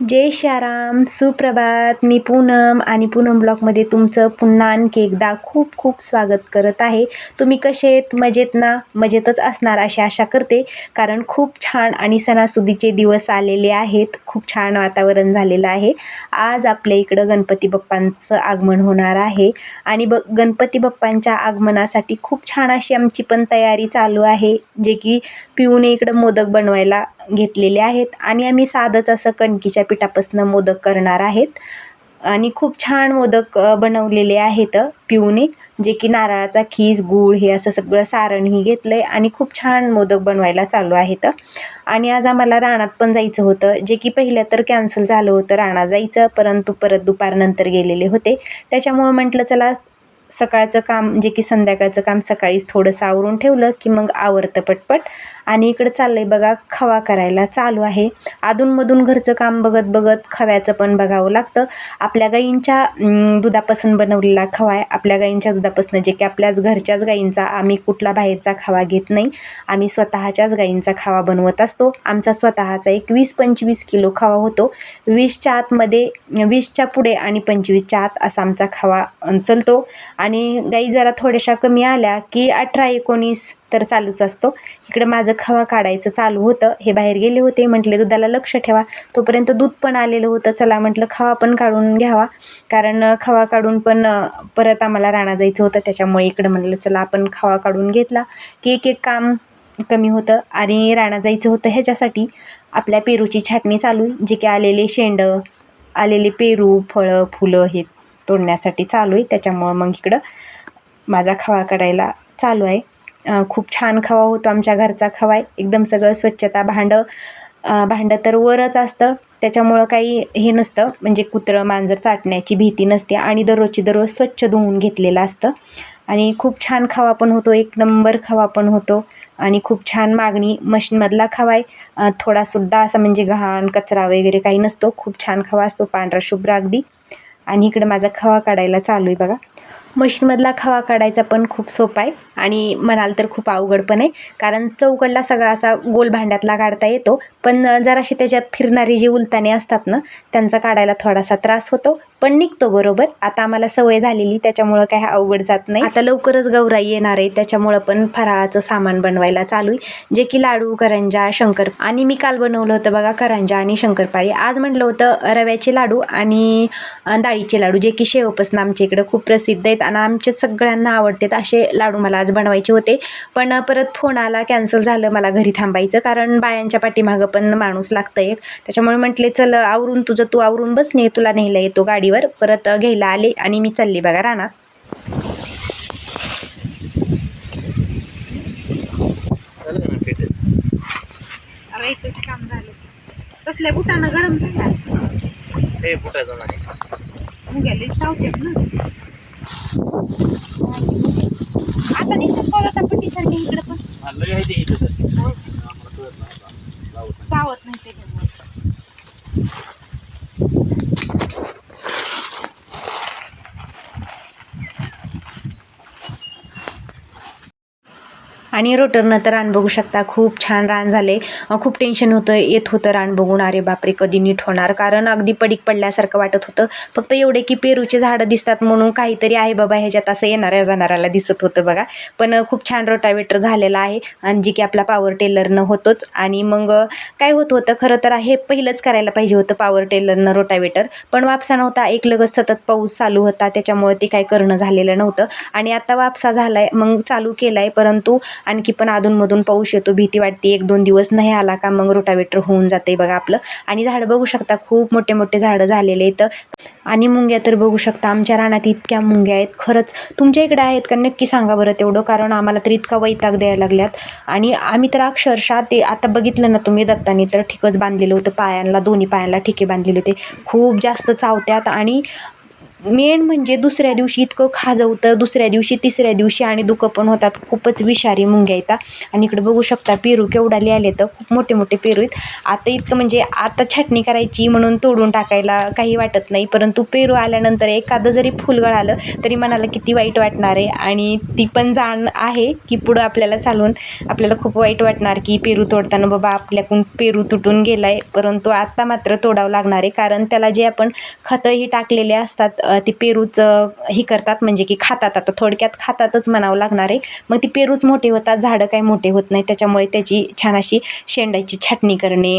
जय शाराम सुप्रभात. मी पूनम आणि पूनम ब्लॉगमध्ये तुमचं पुन्हा आणखी एकदा खूप खूप स्वागत करत आहे. तुम्ही कसे आहेत? मजेत ना? मजेतच असणार अशी आशा करते. कारण खूप छान आणि सणासुदीचे दिवस आलेले आहेत. खूप छान वातावरण झालेलं आहे. आज आपल्या इकडं गणपती बाप्पांचं आगमन होणार आहे. आणि ब गणपती बाप्पांच्या आगमनासाठी खूप छान अशी आमची पण तयारी चालू आहे. जे की पिऊने इकडं मोदक बनवायला घेतलेले आहेत. आणि आम्ही साधंच असं कणकीच्या पिठापासून मोदक करणार आहेत. आणि खूप छान मोदक बनवलेले आहेत पिऊने जे की नारळाचा खीस गूळ हे असं सगळं सारणही घेतलं आहे आणि खूप छान मोदक बनवायला चालू आहेत. आणि आज आम्हाला रानात पण जायचं होतं. जे की पहिलं तर कॅन्सल झालं होतं राणा जायचं. परंतु परत दुपारनंतर गेलेले होते. त्याच्यामुळं म्हटलं चला सकाळचं काम जे की संध्याकाळचं काम सकाळीच थोडंसं आवरून ठेवलं की मग आवरतं पटपट. आणि इकडं चाललं आहे बघा खवा करायला चालू आहे. अधूनमधून घरचं काम बघत बघत खव्याचं पण बघावं लागतं. आपल्या गाईंच्या दुधापासून बनवलेला खवा आहे. आपल्या गाईंच्या दुधापासून जे की आपल्याच घरच्याच गाईंचा आम्ही कुठला बाहेरचा खवा घेत नाही. आम्ही स्वतःच्याच गाईंचा खवा बनवत असतो. आमचा स्वतःचा एक वीस पंचवीस किलो खवा होतो. वीसच्या आतमध्ये वीसच्या पुढे आणि पंचवीसच्या आत असा आमचा खवा चलतो. आणि गाई जरा थोड्याशा कमी आल्या की अठरा एकोणीस तर चालूच असतो. इकडे माझं खवा काढायचं चालू होतं. हे बाहेर गेले होते. म्हटले दुधाला लक्ष ठेवा. तोपर्यंत दूध पण आलेलं होतं. चला म्हटलं खवा पण काढून घ्यावा. कारण खवा काढून पण परत आम्हाला राणा जायचं होतं. त्याच्यामुळे इकडं म्हणलं चला आपण खवा काढून घेतला. की एक एक काम कमी होतं आणि राणा जायचं होतं ह्याच्यासाठी. आपल्या पेरूची छाटणी चालू आहे, जे की आलेले शेंडं आलेले पेरू फळं फुलं हे तोडण्यासाठी चालू आहे. त्याच्यामुळं मग इकडं माझा खवा काढायला चालू आहे. खूप छान खवा होतो आमच्या घरचा खवा आहे. एकदम सगळं स्वच्छता भांडं भांडं तर वरच असतं. त्याच्यामुळं काही हे नसतं. म्हणजे कुत्रं मांजर चाटण्याची भीती नसते आणि दररोजची दररोज स्वच्छ धुवून घेतलेलं असतं. आणि खूप छान खवा पण होतो. एक नंबर खवा पण होतो. आणि खूप छान मागणी मशीनमधला खवा आहे. थोडासुद्धा असा म्हणजे घाण कचरा वगैरे काही नसतो. खूप छान खवा असतो. पांढरा शुभ्र अगदी. आणि इकडे माझा खवा काढायला चालू आहे बघा. मशीनमधला खवा काढायचा पण खूप सोपा आहे आणि म्हणाल तर खूप अवघड पण आहे. कारण चौकडला सगळा असा गोल भांड्यातला काढता येतो. पण जराशी त्याच्यात फिरणारी जी उलताने असतात ना त्यांचा काढायला थोडासा त्रास होतो. पण निघतो बरोबर. आता आम्हाला सवय झालेली त्याच्यामुळं काय अवघड जात नाही. आता लवकरच गौराई येणार आहे. त्याच्यामुळं पण फराळाचं सामान बनवायला चालू आहे. जे की लाडू करंजा शंकर आणि मी काल बनवलं होतं बघा करंजा आणि शंकरपाळी. आज म्हटलं होतं रव्याचे लाडू आणि डाळीचे लाडू जे की शेवपासून आमच्या इकडं खूप प्रसिद्ध आहेत. आणि आमचे सगळ्यांना आवडतात असे लाडू मला आज बनवायचे होते. पण परत फोन आला कॅन्सल झालं मला घरी थांबायचं. कारण बायांच्या पाठीमागं पण माणूस लागतं एक. त्याच्यामुळे म्हटले चल आवरून तुझं तू आवरून बस नाही तुला न्यायला येतो गाडीवर. परत घ्यायला आले आणि मी चालली बघा रानात. अरे इथंच काम झालं. कसल्या बुटानं गरम झालं असतं हे फुटायचं नाही. मुग्याले चावतात ना. आता निघतात पावता पट्टीसारखी इकडे पण लय आहे ते इथं तर. आम्हाला कळत नाही आता. लावत नाही. चावत नाही त्याच्यामुळे आणि रोटरनं तर रान बघू शकता खूप छान रान झाले. खूप टेन्शन होतं येत होतं रान बघून. अरे बापरे कधी नीट होणार? कारण अगदी पडीक पडल्यासारखं वाटत होतं. फक्त एवढे की पेरूचे झाडं दिसतात म्हणून काहीतरी आहे बाबा ह्याच्यात असं येणाऱ्या जाणाऱ्याला दिसत होतं बघा. पण खूप छान रोटावेटर झालेला आहे. आणि जी की आपला पॉवर टेलरनं होतोच. आणि मग काय होत होतं खरं तर हे पहिलंच करायला पाहिजे होतं पॉवर टेलरनं रोटावेटर. पण वापसा नव्हता. एक लगत सतत पाऊस चालू होता. त्याच्यामुळे ते काय करणं झालेलं नव्हतं. आणि आता वापसा झाला आहे मग चालू केलाय. परंतु आणखी पण अधूनमधून पाऊस येतो भीती वाटते एक दोन दिवस नाही आला का मग रोटावेटर होऊन जाते बघा आपलं. आणि झाडं बघू शकता खूप मोठे मोठे झाडं झालेले आहेत. आणि मुंग्या तर बघू शकता आमच्या रानात इतक्या मुंग्या आहेत. खरंच तुमच्या इकडे आहेत का? नक्की सांगा बरं तेवढं कारण आम्हाला तर इतका वैताग द्यायला लागल्यात. आणि आम्ही तर अक्षरशः ते आता बघितलं ना तुम्ही दत्तानी तर ठिकच बांधलेलं होतं पायांना दोन्ही पायांना ठिके बांधलेले होते. खूप जास्त चावत्यात आणि मेन म्हणजे दुसऱ्या दिवशी इतकं खाजवतं दुसऱ्या दिवशी तिसऱ्या दिवशी आणि दुखं पण होतात. खूपच विषारी मुंग्या येतात आणि इकडे बघू शकता पेरू केवढा लिहिले तर खूप मोठे मोठे पेरू आहेत. आता इतकं म्हणजे आता छाटणी करायची म्हणून तोडून टाकायला काही वाटत नाही परंतु पेरू आल्यानंतर एखादं जरी फुल गळालं तरी मनाला किती वाईट वाटणार आहे. आणि ती पण जाण आहे की पुढं आपल्याला चालून आपल्याला खूप वाईट वाटणार की पेरू तोडताना बाबा आपल्याकडून पेरू तुटून गेला आहे परंतु आत्ता मात्र तोडावं लागणार आहे. कारण त्याला जे आपण खतंही टाकलेले असतात ते पेरूचं हे करतात म्हणजे की खातात. आता थोडक्यात खातातच म्हणावं लागणार आहे. मग ती पेरूच मोठे होतात झाडं काही मोठे होत नाही. त्याच्यामुळे त्याची छान अशी शेंडाची छाटणी करणे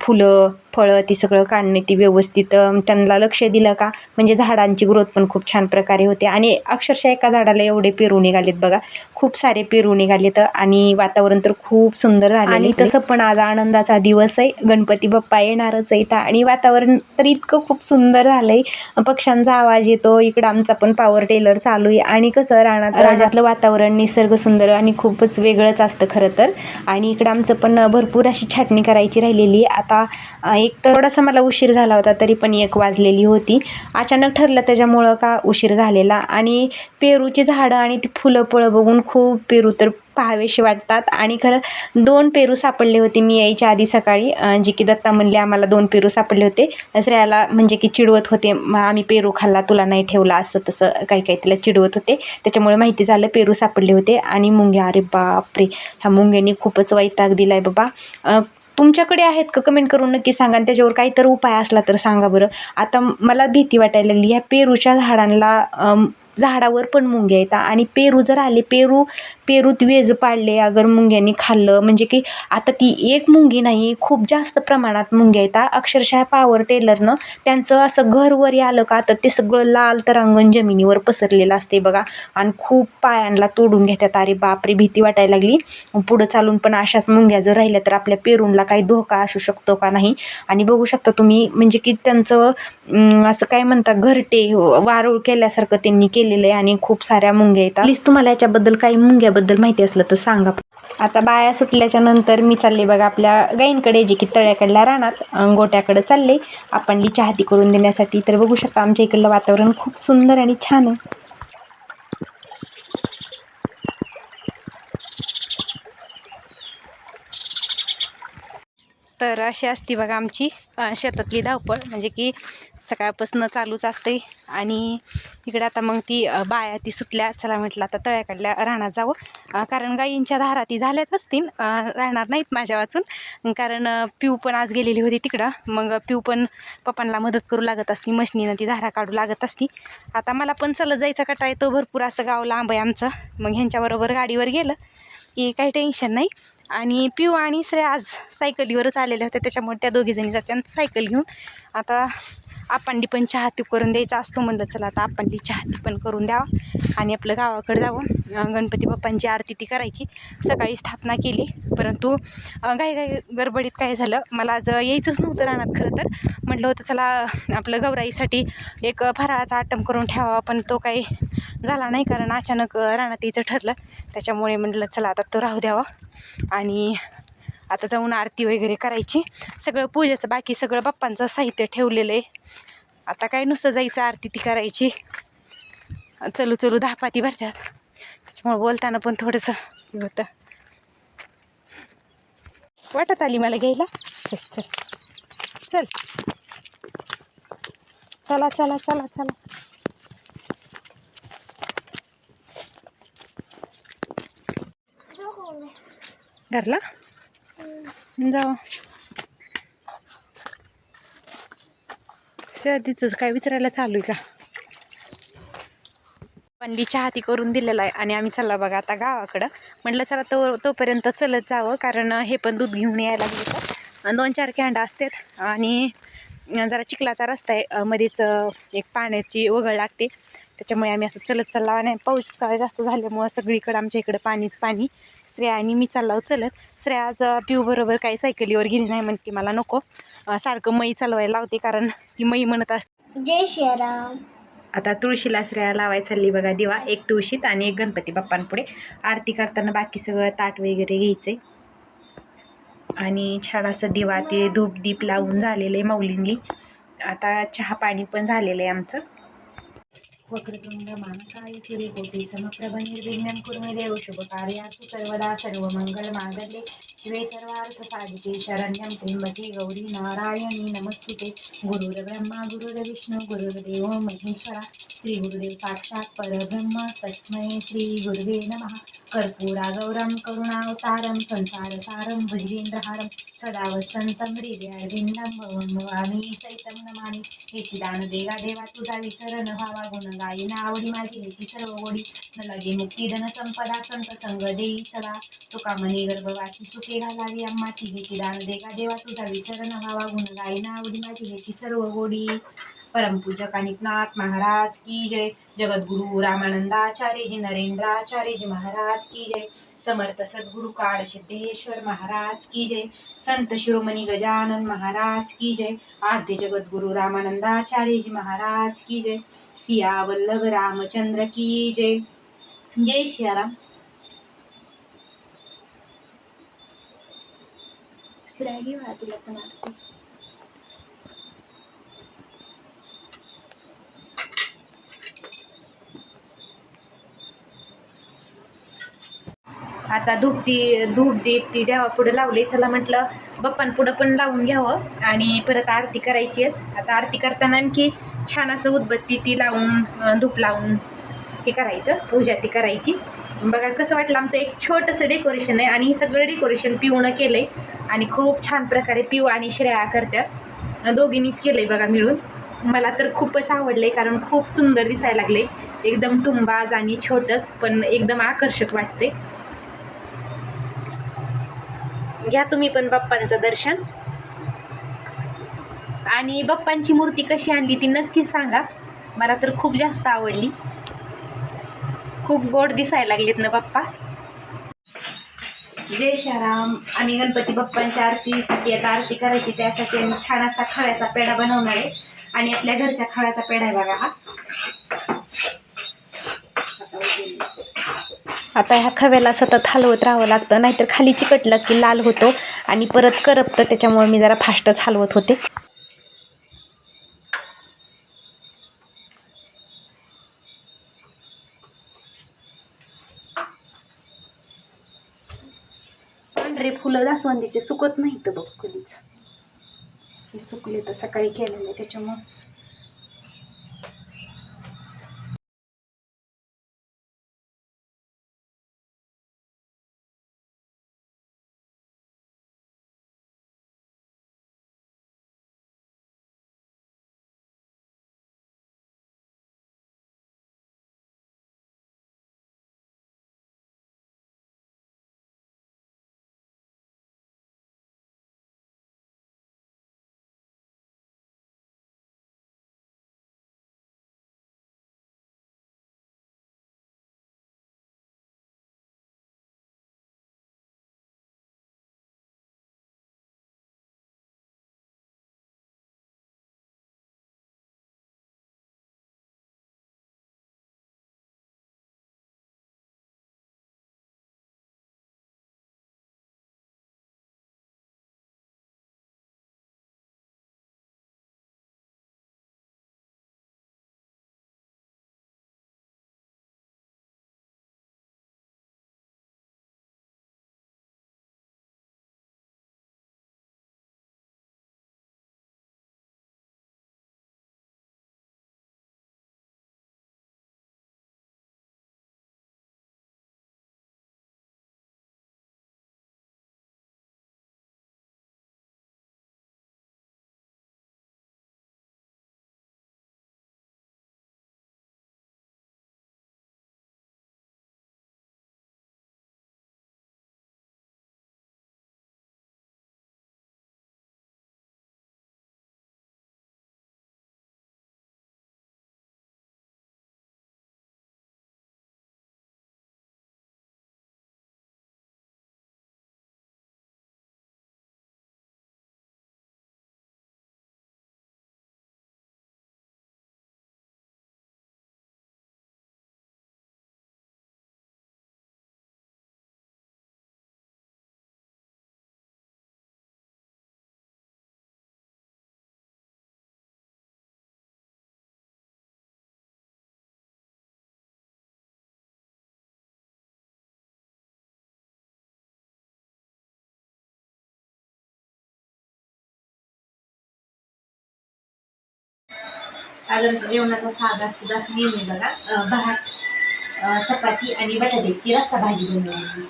फुलं फळं ती सगळं काढणे ती व्यवस्थित त्यांना लक्ष दिलं का? म्हणजे झाडांची ग्रोथ पण खूप छान प्रकारे होते. आणि अक्षरशः एका झाडाला एवढे पेरू निघालेत बघा. खूप सारे पेरू निघालेत आणि वातावरण तर खूप सुंदर झाले आणि तसं पण आज आनंदाचा दिवस आहे. गणपती बाप्पा येणारच आहे इथं आणि वातावरण तर इतकं खूप सुंदर झालंय. पक्ष्यांचा आवाज येतो. इकडं आमचा पण पॉवर टेलर चालू आहे. आणि कसं रानात राजातलं वातावरण निसर्ग सुंदर आणि खूपच वेगळंच असतं खरं तर. आणि इकडं आमचं पण भरपूर अशी छाटणी करायची राहिलेली आहे. आता एक तर थोडासा मला उशीर झाला होता तरी पण एक वाजलेली होती. अचानक ठरलं त्याच्यामुळं का उशीर झालेला. आणि पेरूची झाडं आणि ती फुलं फळं बघून खूप पेरू तर पाहावेशी वाटतात. आणि खरं दोन पेरू सापडले होते मी यायच्या आधी सकाळी. जे की दत्ता म्हणले आम्हाला दोन पेरू सापडले होते. श्रेयाला म्हणजे की चिडवत होते आम्ही पेरू खाल्ला तुला नाही ठेवला असं तसं काही काही तिला चिडवत होते. त्याच्यामुळे माहिती झालं पेरू सापडले होते. आणि मुंग्या अरे बापरे ह्या मुंग्यांनी खूपच वैताग दिला आहे बाबा तुमच्याकडे आहेत का? कमेंट करून नक्की सांगा. आणि त्याच्यावर काहीतरी उपाय असला तर सांगा बरं. आता मला भीती वाटायला लागली. ह्या पेरूच्या झाडांना झाडावर पण मुंग्या येतात आणि पेरू जर आले पेरू पेरूत वेज पाडले अगर मुंग्यांनी खाल्लं म्हणजे की आता ती एक मुंगी नाही खूप जास्त प्रमाणात मुंग्या येतात अक्षरशः पॉवर टेलरनं त्यांचं असं घरवरी आलं का तर ते सगळं लाल तरांगण जमिनीवर पसरलेलं असते बघा. आणि खूप पायांना तोडून घेतात. अरे बापरे भीती वाटायला लागली. पुढं चालून पण अशाच मुंग्या जर राहिल्या तर आपल्या पेरूंला काही धोका असू शकतो का नाही? आणि बघू शकता तुम्ही म्हणजे की त्यांचं असं काय म्हणतात घरटे वारूळ केल्यासारखं त्यांनी केलेलं आहे आणि खूप साऱ्या मुंग्या येतात प्लीज तुम्हाला याच्याबद्दल काही मुंग्याबद्दल माहिती असलं तर सांगा. आता बाया सुटल्याच्या नंतर मी चालले बघा आपल्या गायींकडे जे की तळ्याकडल्या रानात गोट्याकडे चालले. आपणली चाहती करून देण्यासाठी. तर बघू शकता आमच्या इकडलं वातावरण खूप सुंदर आणि छान आहे. तर अशी असती बघा आमची शेतातली धावपळ. म्हणजे की सकाळपासून चालूच असते आणि इकडे आता मग ती बाया ती सुटल्या. चला म्हटलं आता तळ्याकडल्या राहणार जावं. कारण गायींच्या धारा ती झाल्याच असतील राहणार नाहीत माझ्या वाचून. कारण पिऊ पण आज गेलेली होती तिकडं. मग पिऊ पण पप्पांना मदत करू लागत असती. मशनीनं ती धारा काढू लागत असती. आता मला पण चलत जायचा कटा येतो. भरपूर असं गाव लांब आहे आमचं. मग ह्यांच्याबरोबर गाडीवर गेलं की काही टेन्शन नाही. आणि पिऊ आणि श्रेया आज सायकलीवरच आलेल्या होत्या त्याच्यामुळे त्या दोघीजणी जात्या सायकल घेऊन. आता आपांडी पण चहाती करून द्यायचा असतो म्हणलं चला आता आपांडी चहाती पण करून द्यावा. आणि आपलं गावाकडे जावं. गणपती बाप्पांची आरती ती करायची. सकाळी स्थापना केली. परंतु काही घाई घाई गडबडीत काय झालं? मला आज यायचंच नव्हतं रानात खरं तर. म्हटलं होतं चला आपलं गौराईसाठी एक फराळाचा आटम करून ठेवावा. पण तो काही झाला नाही कारण अचानक रानात यायचं ठरलं. त्याच्यामुळे म्हटलं चला आता तो राहू द्यावा. आणि आता जाऊन आरती वगैरे करायची. सगळं पूजेचं बाकी सगळं बाप्पांचं साहित्य ठेवलेलं आहे आता काय नुसतं जायचं आरती ती करायची. चलू चलू दहापाती भरतात त्याच्यामुळे बोलताना पण थोडंसं हे होतं. वाटत आली मला घ्यायला? चल चल. चल. चला चला चला चला. घरला जाऊ सर्दीचं काय विचारायला चालू आहे का? पंडी चहाती करून दिलेला आहे आणि आम्ही चालला बघा आता गावाकडं. म्हटलं चला तो तोपर्यंत चलत जावं कारण हे पण दूध घेऊन यायला लागलं होतं. दोन चार कॅन्डा असतात आणि जरा चिखलाचा रस्ता आहे मध्येच एक पाण्याची ओघळ लागते. त्याच्यामुळे आम्ही असं चलत चालला आणि पाऊस काय जास्त झाल्यामुळं सगळीकडं आमच्या इकडं पाणीच पाणी. श्रेया आणि मी चाललो चलत. श्रेया आज पिऊ बरोबर काही सायकलीवर गेली नाही म्हणते मला नको. सारखं मई चालवायला लावते कारण ती मई म्हणत असते जय श्रीराम आता तुळशीला श्रेया लावायला चालली बघा दिवा. एक तुळशीत आणि एक गणपती बाप्पांपुढे. आरती करताना बाकी सगळं ताट वगैरे घ्यायचंय. आणि छान असं दिवा ते धूप दीप लावून झालेलं आहे माऊलींनी. आता चहा पाणी पण झालेलं आहे आमचं. वक्रतुंड मानकाय सूर्यकोटी समप्रभ निर्विघ्नं कुर्मे देव शुभकार्यासु सर्वदा सर्वमंगल मांगल्ये शिवे सर्वार्थ साधिके शरण्यं त्र्यंबके गौरी नारायणी नमस्ते गुरुर्ब्रह्मा गुरुर्विष्णु गुरुर्देव महेश्वरा श्री गुरुदेव साक्षात परब्रह्म तस्मै श्री गुरुवे नमः. कर्पूरागौरं न मुक्ती धन संपदा संत संग देई सदा तुका मनी गर्भवाची सुखे घालावी अम्माची हेची दान देगा देवा तुझा विसरण व्हावा गुण गाई ना आवडी माझी हेची सर्व गोडी. परमपूजक अनिकनाथ महाराज की जय. जगद्गुरु रामानंदाचार्यजी नरेंद्राचार्यजी महाराज की जय. समर्थ सद्गुरु काळ सिद्धेश्वर महाराज की जय. संत शिरोमणी गजानन महाराज की जय. आद्य जगद्गुरु रामानंदाचार्यजी महाराज की जय. सिया वल्लभ रामचंद्र की जय. जय सियाराम घे बाळा तुला पण आरती. आता धूप ती धूप दीप ती देवा पुढे लावली. चला म्हटलं बाप्पां पुढं पण लावून घ्यावं आणि परत आरती करायची आहे आता आरती करताना आणखी छान असं उदबत्ती ती लावून धूप लावून. हे करायचं पूजा ती करायची. बघा कसं वाटलं आमचं एक छोटंसं डेकोरेशन आहे आणि हे सगळं डेकोरेशन पिऊनं केलं आहे आणि खूप छान प्रकारे पिऊ आणि श्रेया करतात दोघींनीच केलं आहे बघा मिळून. मला तर खूपच आवडलं आहे कारण खूप सुंदर दिसायला लागले एकदम टुंबाज आणि छोटंच पण एकदम आकर्षक वाटते घ्या तुम्ही पण बाप्पांचं दर्शन. आणि बाप्पांची मूर्ती कशी आणली ती नक्की सांगा. मला तर खूप जास्त आवडली. खूप गोड दिसायला लागलेत ना बाप्पा जय श्याराम आम्ही गणपती बाप्पांच्या आरतीसाठी आता आरती करायची त्यासाठी आम्ही छान असा खव्याचा पेढा बनवणार आहे. आणि आपल्या घरच्या खव्याचा पेढा आहे बघा हा. आता ह्या खव्याला सतत हलवत राहावं लागतं नाहीतर खाली चिकटलं की लाल होतो आणि परत करपतं त्याच्यामुळे मी जरा फास्टच हलवत होते. पांढरे फुलं जास्वंदीचे सुकत नाहीत बघ कधीच. हे सुकले तर सकाळी केलेले त्याच्यामुळे आज आमच्या जेवणाचा साधा सुद्धा मेनू बघा. भात चपाती आणि बटाट्याची रस्सा भाजी बनवली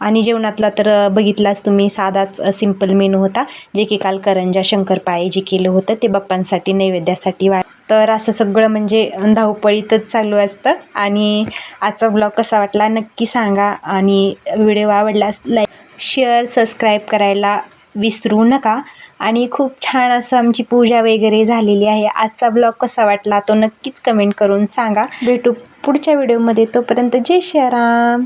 आणि जेवणातला तर बघितलास बघितलाच तुम्ही साधाच सिंपल मेनू होता जे की काल करंजा शंकरपाळे जे केलं होतं ते बाप्पांसाठी नैवेद्यासाठी वा तर असं सगळं म्हणजे धावपळीतच चालू असतं. आणि आजचा ब्लॉग कसा वाटला नक्की सांगा. आणि व्हिडिओ आवडला लाईक शेअर सबस्क्राईब करायला विसरू नका. आणि खूप छान असं आमची पूजा वगैरे झालेली आहे. आजचा ब्लॉग कसा वाटला तो नक्कीच कमेंट करून सांगा. भेटू पुढच्या व्हिडिओमध्ये तोपर्यंत जय श्रीराम